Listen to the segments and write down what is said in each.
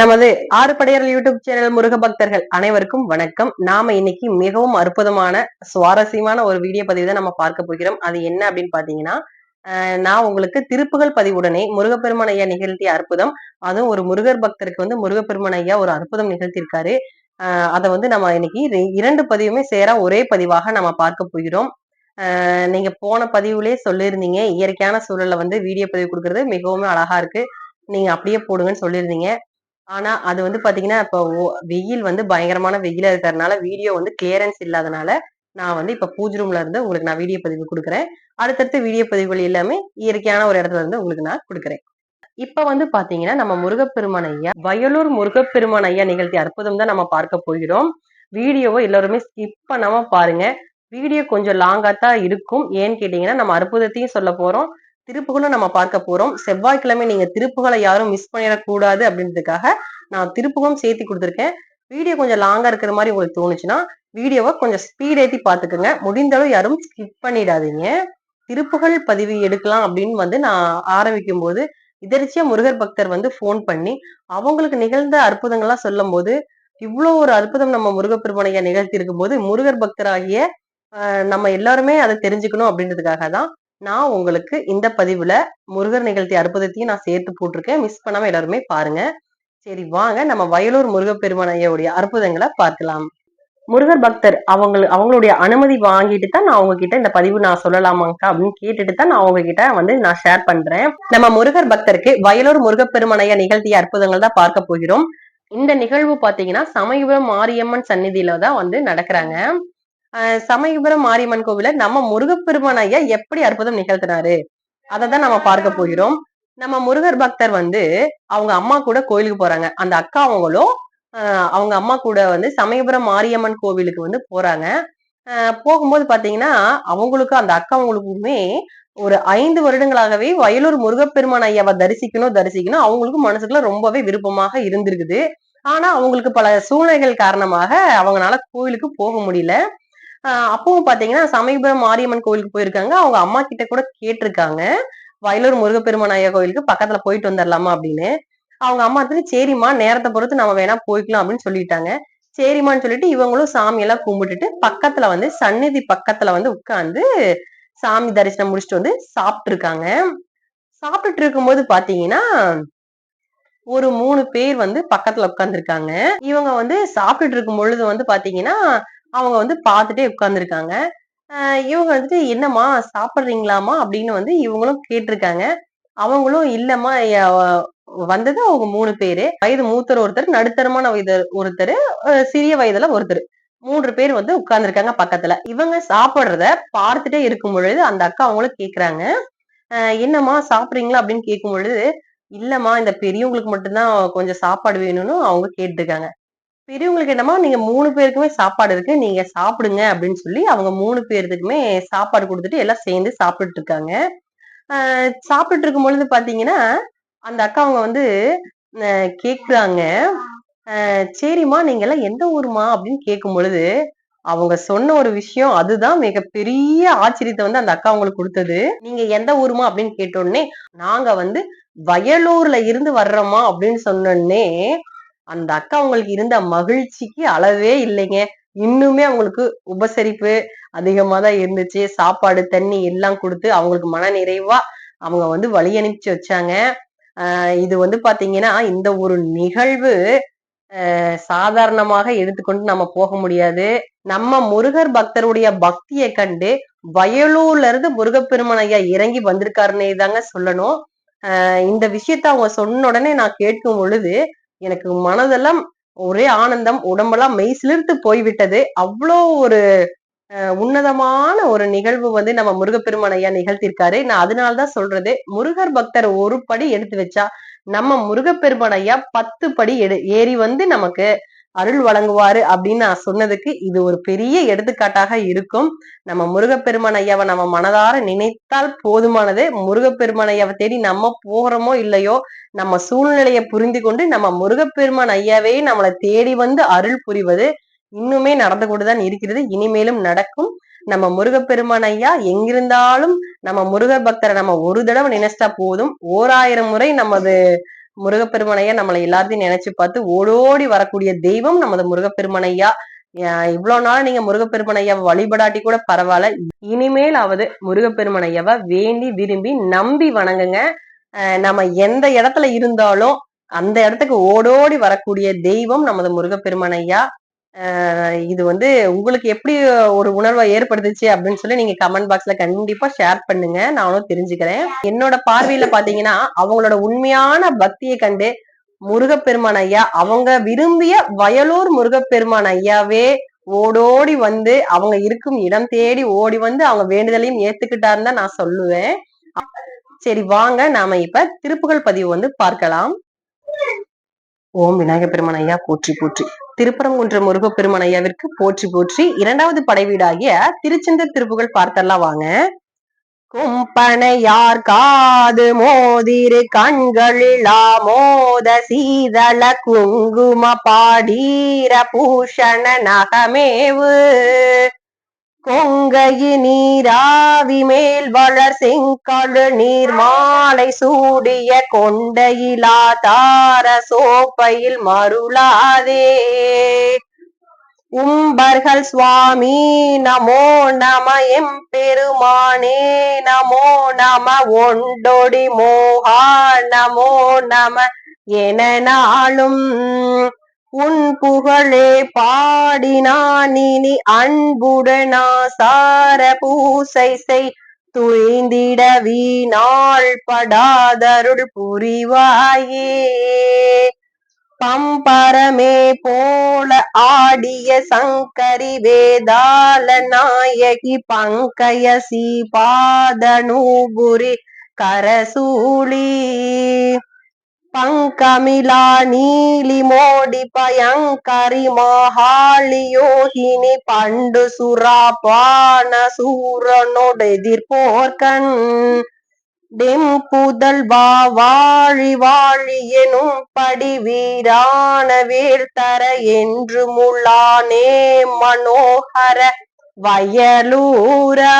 நமது ஆறு படையர்கள் YouTube channel Muruga பக்தர்கள் அனைவருக்கும் வணக்கம். நாம இன்னைக்கு மிகவும் அற்புதமான சுவாரஸ்யமான ஒரு வீடியோ பதிவு தான் நம்ம பார்க்க போகிறோம். அது என்ன அப்படின்னு பாத்தீங்கன்னா நான் உங்களுக்கு திருப்புகள் பதிவுடனே முருகப்பெருமான் ஐயா நிகழ்த்திய அற்புதம். அதுவும் ஒரு முருகர் பக்தருக்கு வந்து முருகப்பெருமான் ஐயா ஒரு அற்புதம் நிகழ்த்தியிருக்காரு. அதை வந்து நம்ம இன்னைக்கு இரண்டு பதிவுமே சேர ஒரே பதிவாக நம்ம பார்க்க போகிறோம். நீங்க போன பதிவுலயே சொல்லியிருந்தீங்க. இயற்கையான சூழல்ல வந்து வீடியோ பதிவு கொடுக்கறது மிகவும் அழகா இருக்கு. நீங்க அப்படியே போடுங்கன்னு சொல்லியிருந்தீங்க. ஆனா அது வந்து பாத்தீங்கன்னா இப்போ வெயில் வந்து பயங்கரமான வெயிலா இருக்கிறதுனால வீடியோ வந்து கிளியரன்ஸ் இல்லாதனால நான் வந்து இப்ப பூஜ் ரூம்ல இருந்து உங்களுக்கு நான் வீடியோ பதிவு கொடுக்குறேன். அடுத்தடுத்து வீடியோ பதிவுகள் எல்லாமே இயற்கையான ஒரு இடத்துல இருந்து உங்களுக்கு நான் கொடுக்குறேன். இப்ப வந்து பாத்தீங்கன்னா நம்ம முருகப்பெருமான் ஐயா வயலூர் முருகப்பெருமான் ஐயா நிகழ்த்திய அற்புதம் தான் நம்ம பார்க்க போகிறோம். வீடியோவை எல்லாருமே ஸ்கிப் பண்ணாம பாருங்க. வீடியோ கொஞ்சம் லாங்கா தான் இருக்கும். ஏன்னு கேட்டீங்கன்னா நம்ம அற்புதத்தையும் சொல்ல போறோம். திருப்புகளும் நம்ம பார்க்க போறோம். செவ்வாய்க்கிழமை நீங்க திருப்புகளை யாரும் மிஸ் பண்ணிடக்கூடாது அப்படின்றதுக்காக நான் திருப்புகளும் சேர்த்து கொடுத்துருக்கேன். வீடியோ கொஞ்சம் லாங்கா இருக்கிற மாதிரி உங்களுக்கு தோணுச்சுன்னா வீடியோவை கொஞ்சம் ஸ்பீட் ஏத்தி பாத்துக்கோங்க முடிந்தளவு யாரும் ஸ்கிப் பண்ணிடாதீங்க. திருப்புகள் பதிவு எடுக்கலாம் அப்படின்னு வந்து நான் ஆரம்பிக்கும் போது இதர்ச்சியா முருகர் பக்தர் வந்து ஃபோன் பண்ணி அவங்களுக்கு நிகழ்ந்த அற்புதங்கள்லாம் சொல்லும் போது இவ்வளோ ஒரு அற்புதம் நம்ம முருகப்பெருமனையா நிகழ்த்தி இருக்கும் போது முருகர் பக்தராகிய நம்ம எல்லாருமே அதை தெரிஞ்சுக்கணும் அப்படின்றதுக்காக தான் நான் உங்களுக்கு இந்த பதிவுல முருகர் நிகழ்த்தி அற்புதத்தையும் நான் சேர்த்து போட்டிருக்கேன். மிஸ் பண்ணாம எல்லாருமே பாருங்க. சரி வாங்க. நம்ம வயலூர் முருகப்பெருமான் அற்புதங்களை பார்க்கலாம். முருகர் பக்தர் அவங்க அவங்களுடைய அனுமதி வாங்கிட்டு தான் நான் உங்ககிட்ட இந்த பதிவு நான் சொல்லலாமாங்கக்கா அப்படின்னு கேட்டுட்டு தான் நான் உங்ககிட்ட வந்து நான் ஷேர் பண்றேன். நம்ம முருகர் பக்தருக்கு வயலூர் முருகப்பெருமனைய நிகழ்த்திய அற்புதங்கள் தான் பார்க்க போகிறோம். இந்த நிகழ்வு பாத்தீங்கன்னா சமயபுரம் மாரியம்மன் சந்நிதியில தான் வந்து நடக்கிறாங்க. சமயபுரம் மாரியம்மன் கோவில நம்ம முருகப்பெருமான் ஐயா எப்படி அற்புதம் நிகழ்த்தினாரு? அதை தான் நம்ம பார்க்க போகிறோம். நம்ம முருகர் பக்தர் வந்து அவங்க அம்மா கூட கோயிலுக்கு போறாங்க. அந்த அக்கா அவங்களும் அவங்க அம்மா கூட வந்து சமயபுரம் மாரியம்மன் கோவிலுக்கு வந்து போறாங்க. போகும்போது பாத்தீங்கன்னா அவங்களுக்கும் அந்த அக்கா அவங்களுக்குமே ஒரு ஐந்து வருடங்களாகவே வயலூர் முருகப்பெருமான் ஐயாவை தரிசிக்கணும் தரிசிக்கணும். அவங்களுக்கு மனசுக்குள்ள ரொம்பவே விருப்பமாக இருந்திருக்குது. ஆனா அவங்களுக்கு பல சூழ்நிலைகள் காரணமாக அவங்களால கோயிலுக்கு போக முடியல. அப்பவும் பாத்தீங்கன்னா சமயபுரம் மாரியம்மன் கோயிலுக்கு போயிருக்காங்க. அவங்க அம்மா கிட்ட கூட கேட்டிருக்காங்க. வயலூர் முருகப்பெருமான் ஐயா கோயிலுக்கு பக்கத்துல போயிட்டு வந்துடலாமா அப்படின்னு. அவங்க அம்மா வந்து சரிம்மா நேரத்தை பொறுத்து நம்ம வேணா போய்க்கலாம் அப்படின்னு சொல்லிட்டாங்க. சரிம்மான்னு சொல்லிட்டு இவங்களும் சாமியெல்லாம் கும்பிட்டுட்டு பக்கத்துல வந்து சந்நிதி பக்கத்துல வந்து உட்காந்து சாமி தரிசனம் முடிச்சுட்டு வந்து சாப்பிட்டு இருக்காங்க சாப்பிட்டுட்டு இருக்கும்போது பாத்தீங்கன்னா ஒரு மூணு பேர் வந்து பக்கத்துல உட்காந்துருக்காங்க இவங்க வந்து சாப்பிட்டுட்டு இருக்கும் பொழுது வந்து பாத்தீங்கன்னா அவங்க வந்து பார்த்துட்டே உட்கார்ந்துருக்காங்க. இவங்க வந்துட்டு என்னம்மா சாப்பிட்றீங்களாமா அப்படின்னு வந்து இவங்களும் கேட்டிருக்காங்க. அவங்களும் இல்லம்மா வந்தது அவங்க மூணு பேரு. வயது மூத்தர் ஒருத்தர் நடுத்தரமான வயது ஒருத்தர் சிறிய வயதுல ஒருத்தர். மூன்று பேர் வந்து உட்கார்ந்துருக்காங்க பக்கத்துல. இவங்க சாப்பிடுறத பார்த்துட்டே இருக்கும் பொழுது அந்த அக்கா அவங்களும் கேக்குறாங்க. என்னம்மா சாப்பிடுறீங்களா? அப்படின்னு கேட்கும் பொழுது இல்லம்மா இந்த பெரியவங்களுக்கு மட்டும்தான் கொஞ்சம் சாப்பாடு வேணும்னு அவங்க கேட்டிருக்காங்க. பெரியவங்களுக்கு என்னமா நீங்க மூணு பேருக்குமே சாப்பாடு இருக்கு நீங்க சாப்பிடுங்க அப்படின்னு சொல்லி அவங்க மூணு பேர்த்துக்குமே சாப்பாடு கொடுத்துட்டு எல்லாம் சேர்ந்து சாப்பிட்டுட்டு இருக்காங்க. ஆஹ் சாப்பிட்டுட்டு இருக்கும் பொழுது பாத்தீங்கன்னா அந்த அக்கா அவங்க வந்து கேக்குறாங்க. சரிம்மா நீங்க எல்லாம் எந்த ஊருமா அப்படின்னு கேட்கும் பொழுது அவங்க சொன்ன ஒரு விஷயம் அதுதான் மிகப்பெரிய ஆச்சரியத்தை வந்து அந்த அக்கா அவங்களுக்கு கொடுத்தது. நீங்க எந்த ஊருமா அப்படின்னு கேட்டோடனே நாங்க வந்து வயலூர்ல இருந்து வர்றோமா அப்படின்னு சொன்னோடனே அந்த அக்கா அவங்களுக்கு இருந்த மகிழ்ச்சிக்கு அளவே இல்லைங்க. இன்னுமே அவங்களுக்கு உபசரிப்பு அதிகமா தான் இருந்துச்சு. சாப்பாடு தண்ணி எல்லாம் கொடுத்து அவங்களுக்கு மன நிறைவா அவங்க வந்து வழி அனுப்பிச்சு வச்சாங்க. ஆஹ் இது வந்து பாத்தீங்கன்னா இந்த ஒரு நிகழ்வு ஆஹ் சாதாரணமாக எடுத்துக்கொண்டு நம்ம போக முடியாது. நம்ம முருகர் பக்தருடைய பக்தியை கண்டு வயலூர்ல இருந்து முருகப்பெருமன் ஐயா இறங்கி வந்திருக்காருன்னே தாங்க சொல்லணும். ஆஹ் இந்த விஷயத்த அவங்க சொன்ன உடனே நான் கேட்கும் பொழுது எனக்கு மனதெல்லாம் ஒரே ஆனந்தம் உடம்பெல்லாம் மெய் சிலிர்த்து போய்விட்டது. அவ்வளோ ஒரு அஹ், உன்னதமான ஒரு நிகழ்வு வந்து நம்ம முருகப்பெருமான் ஐயா நிகழ்த்திருக்காரு. நான் அதனாலதான் சொல்றது. முருகர் பக்தர் ஒரு படி எடுத்து வச்சா நம்ம முருகப்பெருமான் ஐயா பத்து படி எடு ஏறி வந்து நமக்கு அருள் வழங்குவாரு அப்படின்னு நான் சொன்னதுக்கு இது ஒரு பெரிய எடுத்துக்காட்டாக இருக்கும். நம்ம முருகப்பெருமான் ஐயாவை நம்ம மனதார நினைத்தால் போதுமானது. முருகப்பெருமான் ஐயாவை தேடி நம்ம போகிறோமோ இல்லையோ நம்ம சூழ்நிலையை புரிந்து கொண்டு நம்ம முருகப்பெருமான் ஐயாவே நம்மளை தேடி வந்து அருள் புரிவது இன்னுமே நடந்து கொண்டுதான் இருக்கிறது. இனிமேலும் நடக்கும். நம்ம முருகப்பெருமான் ஐயா எங்கிருந்தாலும் நம்ம முருகர் பக்தரை நம்ம ஒரு தடவை நினைச்சா போதும். ஓராயிரம் முறை நமது முருகப்பெருமனையா நம்மளை எல்லாத்தையும் நினைச்சு பார்த்து ஓடோடி வரக்கூடிய தெய்வம் நமது முருகப்பெருமனையா. இவ்வளவு நாள் நீங்க முருகப்பெருமனையாவை வழிபடாட்டி கூட பரவாயில்ல இனிமேலாவது முருகப்பெருமனையாவை வேண்டி விரும்பி நம்பி வணங்குங்க. நம்ம எந்த இடத்துல இருந்தாலும் அந்த இடத்துக்கு ஓடோடி வரக்கூடிய தெய்வம் நமது முருகப்பெருமனையா. இது வந்து உங்களுக்கு எப்படி ஒரு உணர்வை ஏற்படுத்துச்சு அப்படின்னு சொல்லி நீங்க கமெண்ட் பாக்ஸ்ல கண்டிப்பா ஷேர் பண்ணுங்க. நானும் தெரிஞ்சுக்கிறேன். என்னோட பார்வையில பாத்தீங்கன்னா அவங்களோட உண்மையான பக்தியை கண்டு முருகப்பெருமான் ஐயா அவங்க விரும்பிய வயலூர் முருகப்பெருமான் ஐயாவே ஓடோடி வந்து அவங்க இருக்கும் இடம் தேடி ஓடி வந்து அவங்க வேண்டுதலையும் ஏத்துக்கிட்டாருன்னு தான் நான் சொல்லுவேன். சரி வாங்க நாம இப்ப திருப்புகள் பதிவு வந்து பார்க்கலாம். ஓம் விநாயகப் பெருமான் ஐயா போற்றி போற்றி. திருப்பரங்குன்ற முருகப்பெருமனையாவிற்கு போற்றி போற்றி. இரண்டாவது படைவீடாகிய திருச்செந்த திருப்புகள் பார்த்தெல்லாம் வாங்க. கும்பனையார் காது மோதிரு கண்களிலா மோத சீதள குங்கும பாடீர பூஷண நகமேவு. கொங்கையி நீராவி மேல் வளர் செங்கழு நீர் மாலை சூடிய கொண்டையிலா தார சோப்பையில் மருளாதே. உம்பர்கள் சுவாமி நமோ நம எம் பெருமானே நமோ நம ஒண்டொடி மோகா நமோ நம என நாளும் உன் புகழே பாடினான் இனி அன்புடனா சார பூசை செய். துய்ந்திட வீணாள் படாதருள் புரிவாயே. பம்பரமே போல ஆடிய சங்கரி வேதால நாயகி பங்கயசி பாதனூபுரி கரசூலி பங்கமிலா நீலி மோடி பயங்கரி மகாளி யோகினி பண்டு சுரா பான சூரனோடெதிர்போர்கண் டெம்புதல்வா வாழி வாழி எனும் படி வீரான வேள்தர என்று முள்ளானே மனோகர வயலூரா.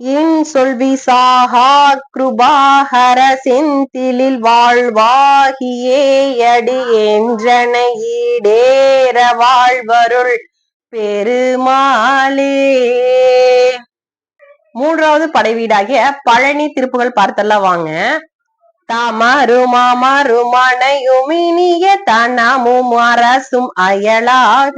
இன் சொல்வி சாகா கிருபாகர செந்திலில் வாழ்வாகியே அடி என்றன ஈடேற வாழ்வருள் பெருமாளே. மூன்றாவது படைவீடாகிய பழனி திருப்புகள் பார்த்தெல்லாம் வாங்க. தமருமாமருமனையுமினிய தனமும் அரசும் அயலாக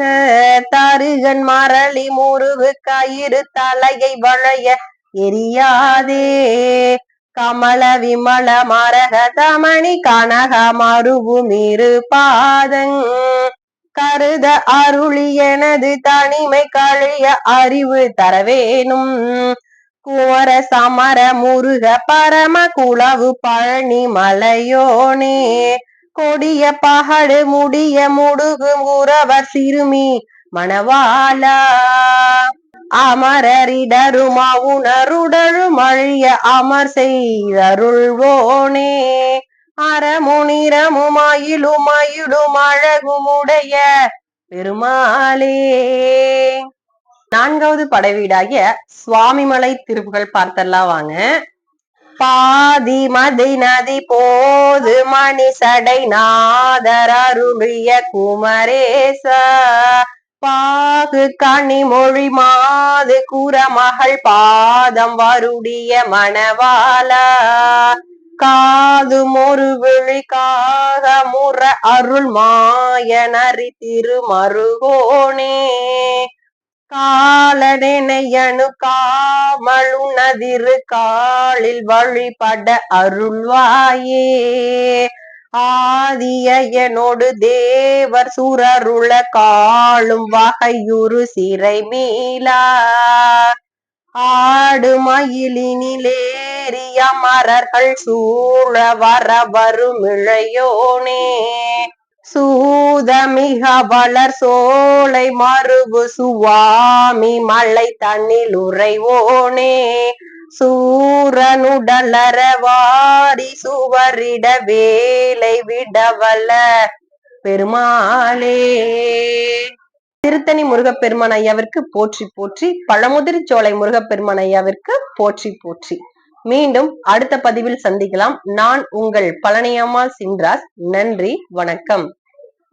தருகன் மரளி முருகு கயிறு தலையை வளைய எரியாதே. கமல விமல மரக தமணி கனக மருவுமிரு பாதங். கருத அருளி எனது தனிமை கழிய அறிவு தரவேனும். குவர சமர முருக பரம குளவு பழனி மலையோனே. கொடிய பகடு முடிய முடுகு உறவர் சிறுமி மணவாலா அமரரிடருமா உணருடரும் அழிய அமர் செய்தருள்வோனே. அறமுனிரமுமாயிலுமாயிலும் அழகுமுடைய பெருமாளே. நான்காவது படைவீடாகிய சுவாமிமலை திருப்புகள் பார்த்தெல்லாம் வாங்க. பாதி மதி நதி போது மணி சடை நாதர் அருளிய குமரேச. பாகு கனி மொழி மாது குரமகள் பாதம் வருடிய மணவாலா காது மொரு விழிக்காக முற அருள் மாயனரி திருமருகோனே. காலனெனையனு காமழுனதிரு காலில் வழிபட அருள்வாயே. ஆதியனோடு தேவர் சுரருள காளும் வகையுறு சிறை மேலா ஆடு மயிலினிலேறிய மரர்கள் சூழ வர வரும் வருமிழையோனே சூதமிக வளர் சோலை மறுபு சுவாமி மலை தண்ணில் உறைவோனே. சூரனுடலரவாரி சுவரிட வேலை விடவல்ல. பெருமாளே. திருத்தணி முருகப்பெருமான் ஐயாவிற்கு போற்றி போற்றி. பழமுதிரி சோலை முருகப்பெருமான் ஐயாவிற்கு போற்றி போற்றி. மீண்டும் அடுத்த பதிவில் சந்திக்கலாம். நான் உங்கள் பழனியம்மாள் சின்ராஸ். நன்றி வணக்கம்.